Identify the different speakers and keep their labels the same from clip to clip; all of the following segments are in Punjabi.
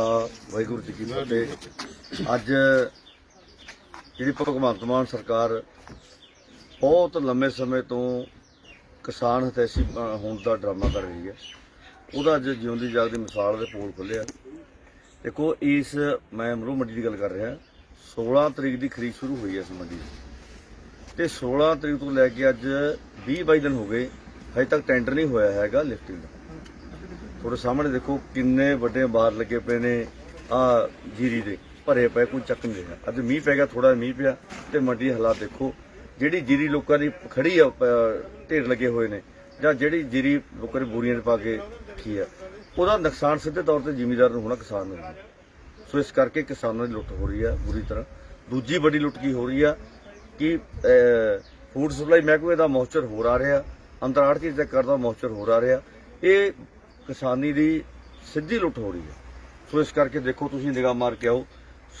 Speaker 1: ਵਾਹਿਗੁਰੂ ਜੀ ਕੀ ਫਤਿਹ। ਅੱਜ ਜਿਹੜੀ ਭਗਵੰਤ ਮਾਨ ਸਰਕਾਰ ਬਹੁਤ ਲੰਮੇ ਸਮੇਂ ਤੋਂ ਕਿਸਾਨ ਹਿਤੈਸ਼ੀ ਹੋਣ ਦਾ ਡਰਾਮਾ ਕਰ ਰਹੀ ਹੈ। ਉਹਦਾ ਅੱਜ ਜਿਉਂਦੀ ਜਾਗਦੀ ਮਿਸਾਲ ਦੇ ਪੋਲ ਖੁੱਲਿਆ ਦੇਖੋ, ਇਸ ਮੈਂ ਮਰੂ ਮੰਡੀ ਦੀ ਗੱਲ ਕਰ ਰਿਹਾ। 16 ਤਰੀਕ ਦੀ ਖਰੀਦ ਸ਼ੁਰੂ ਹੋਈ ਹੈ ਇਸ ਮੰਡੀ ਦੀ। ਤੇ 16 ਤਰੀਕ ਤੋਂ ਲੈ ਕੇ ਅੱਜ 20 22 ਦਿਨ ਹੋ ਗਏ, ਹਜੇ ਤੱਕ ਟੈਂਡਰ ਨਹੀਂ ਹੋਇਆ ਹੈਗਾ ਲਿਫਟਿੰਗ ਦਾ। ਤੁਹਾਡੇ ਸਾਹਮਣੇ ਦੇਖੋ ਕਿੰਨੇ ਵੱਡੇ ਬਾਹਰ ਲੱਗੇ ਪਏ ਨੇ ਆ ਜੀਰੀ ਦੇ, ਭਰੇ ਪਏ ਕੋਈ ਚੱਕ ਨਹੀਂ ਰਿਹਾ। ਅੱਜ ਮੀਂਹ ਪੈ ਗਿਆ ਥੋੜਾ ਮੀਂਹ ਪਿਆ ਤੇ ਮੰਡੀ ਹਾਲਾਤ ਦੇਖੋ, ਜਿਹੜੀ ਜੀਰੀ ਲੋਕਾਂ ਦੀ ਖੜੀ ਆ ਢੇਰ ਲੱਗੇ ਹੋਏ ਨੇ, ਜਾਂ ਜਿਹੜੀ ਜੀਰੀ ਲੋਕਾਂ ਨੇ ਬੋਰੀਆਂ 'ਚ ਪਾ ਕੇ ਰੱਖੀ ਆ, ਉਹਦਾ ਨੁਕਸਾਨ ਸਿੱਧੇ ਤੌਰ ਤੇ ਜ਼ਿਮੀਦਾਰ ਨੂੰ ਹੋਣਾ ਕਿਸਾਨ ਨੂੰ ਸੋ ਇਸ ਕਰਕੇ ਕਿਸਾਨਾਂ ਦੀ ਲੁੱਟ ਹੋ ਰਹੀ ਆ ਬੁਰੀ ਤਰ੍ਹਾਂ। ਦੂਜੀ ਵੱਡੀ ਲੁੱਟ ਕੀ ਹੋ ਰਹੀ ਆ ਕਿ ਫੂਡ ਸਪਲਾਈ ਮਹਿਕਮੇ ਦਾ ਮੌਚਰ ਹੋਰ ਆ ਰਿਹਾ ਅੰਦਰ ਆੜਤੀ ਚੈੱਕ ਕਰਦਾ ਮੌਚਰ ਹੋਰ ਆ ਰਿਹਾ। ਇਹ ਕਿਸਾਨੀ ਦੀ ਸਿੱਧੀ ਲੁੱਟ ਹੋ ਰਹੀ ਹੈ। ਸੋ ਇਸ ਕਰਕੇ ਦੇਖੋ ਤੁਸੀਂ ਨਿਗਾਹ ਮਾਰ ਕੇ ਆਓ,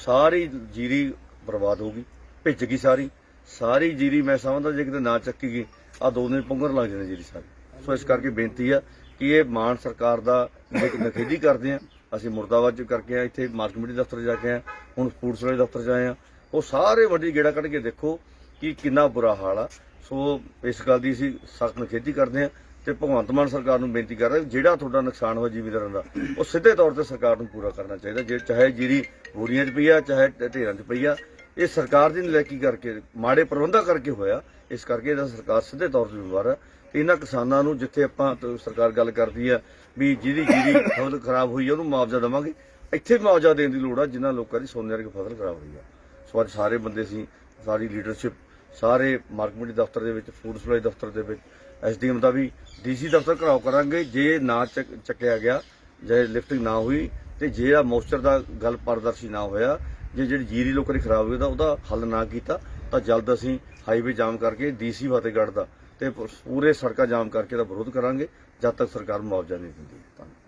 Speaker 1: ਸਾਰੀ ਜੀਰੀ ਬਰਬਾਦ ਹੋ ਗਈ, ਭਿੱਜ ਗਈ ਸਾਰੀ। ਸਾਰੀ ਜੀਰੀ ਮੈਂ ਸਮਝਦਾ ਜੇ ਕਿਤੇ ਨਾ ਚੱਕੀ ਗਈ ਆ ਦੋ ਦਿਨ ਪੁੰਗਰ ਲੱਗ ਜਾਂਦੇ ਜੀਰੀ ਸਾਰੀ। ਸੋ ਇਸ ਕਰਕੇ ਬੇਨਤੀ ਆ ਕਿ ਇਹ ਮਾਨ ਸਰਕਾਰ ਦਾ ਇੱਕ ਨਖੇਦੀ ਕਰਦੇ ਆ। ਅਸੀਂ ਮੁਰਦਾਬਾਦ ਚ ਕਰਕੇ ਆ ਇੱਥੇ ਮਾਰਕੀਟ ਕਮੇਟੀ ਦਫ਼ਤਰ ਜਾ ਕੇ ਆ ਹੁਣ ਫੂਡ ਸਪਲਾਈ ਦਫ਼ਤਰ ਚ ਆਏ ਆ। ਉਹ ਸਾਰੇ ਵੱਡੀ ਗੇੜਾ ਕੱਢ ਕੇ ਦੇਖੋ ਕਿ ਕਿੰਨਾ ਬੁਰਾ ਹਾਲ ਆ। ਸੋ ਇਸ ਗੱਲ ਦੀ ਅਸੀਂ ਸਖਤ ਨਖੇਦੀ ਕਰਦੇ ਆ। ਤੇ ਭਗਵੰਤ ਮਾਨ ਸਰਕਾਰ ਨੂੰ ਬੇਨਤੀ ਕਰ ਰਿਹਾ ਜਿਹੜਾ ਤੁਹਾਡਾ ਨੁਕਸਾਨ ਹੋਇਆ ਜ਼ਿਮੀਂਦਾਰਾਂ ਦਾ, ਉਹ ਸਿੱਧੇ ਤੌਰ ਤੇ ਸਰਕਾਰ ਨੂੰ ਪੂਰਾ ਕਰਨਾ ਚਾਹੀਦਾ। ਜੇ ਚਾਹੇ ਜੀਰੀ ਬੋਰੀਆਂ 'ਚ ਪਈ ਆ, ਚਾਹੇ ਢੇਰਾਂ 'ਚ ਪਈ ਆ, ਇਹ ਸਰਕਾਰ ਦੀ ਨਲਾਇਕੀ ਕਰਕੇ, ਮਾੜੇ ਪ੍ਰਬੰਧਾਂ ਕਰਕੇ ਹੋਇਆ, ਇਸ ਕਰਕੇ ਇਹਦਾ ਸਰਕਾਰ ਸਿੱਧੇ ਤੌਰ ਤੇ ਜ਼ਿੰਮੇਵਾਰ ਹੈ। ਤੇ ਇਹਨਾਂ ਕਿਸਾਨਾਂ ਨੂੰ ਜਿੱਥੇ ਆਪਾਂ ਸਰਕਾਰ ਗੱਲ ਕਰਦੀ ਆ ਵੀ ਜਿਹਦੀ ਜੀਰੀ ਫਸਲ ਖਰਾਬ ਹੋਈ ਆ, ਉਹਨੂੰ ਮੁਆਵਜ਼ਾ ਦੇਵਾਂਗੇ। ਇੱਥੇ ਮੁਆਵਜ਼ਾ ਦੇਣ ਦੀ ਲੋੜ ਆ ਜਿਨ੍ਹਾਂ ਲੋਕਾਂ ਦੀ ਸੋਨੇ ਵਰਗੀ ਫਸਲ ਖਰਾਬ ਹੋਈ ਆ। ਸੋ ਅੱਜ ਸਾਰੇ ਬੰਦੇ ਸੀ, ਸਾਰੀ ਲੀਡਰਸ਼ਿਪ ਸਾਰੇ ਮਾਰਕੀਟ ਕਮੇਟੀ ਦਫ਼ਤਰ ਦੇ ਵਿੱਚ, ਫੂਡ ਸਪਲਾਈ ਦਫ਼ਤਰ ਦੇ ਵਿੱਚ, ਐਸਡੀਐਮ ਦਾ ਵੀ, ਡੀਸੀ ਦਫ਼ਤਰ ਘਰਾਓ ਕਰਾਂਗੇ, ਜੇ ਨਾ ਚੱਕਿਆ ਗਿਆ, ਜੇ ਲਿਫਟਿੰਗ ਨਾ ਹੋਈ, ਤੇ ਜੇ ਆ ਮੋਇਸਚਰ ਦਾ ਗੱਲ ਪਾਰਦਰਸ਼ੀ ਨਾ ਹੋਇਆ, ਜੇ ਜਿਹੜੀ ਜੀਰੀ ਲੋਕਾਂ ਖਰਾਬ ਹੋਈ, ਤਾਂ ਉਹਦਾ ਹੱਲ ਨਾ ਕੀਤਾ, ਤਾਂ ਜਲਦ ਅਸੀਂ ਹਾਈਵੇ ਜਾਮ ਕਰਕੇ ਡੀਸੀ ਫਤਿਹਗੜ੍ਹ ਦਾ ਤੇ ਪੂਰੇ ਸੜਕਾਂ ਜਾਮ ਕਰਕੇ ਦਾ ਵਿਰੋਧ ਕਰਾਂਗੇ, ਜਦ ਤੱਕ ਸਰਕਾਰ ਮੁਆਵਜ਼ਾ ਨਹੀਂ ਦਿੰਦੀ। ਧੰਨਵਾਦ।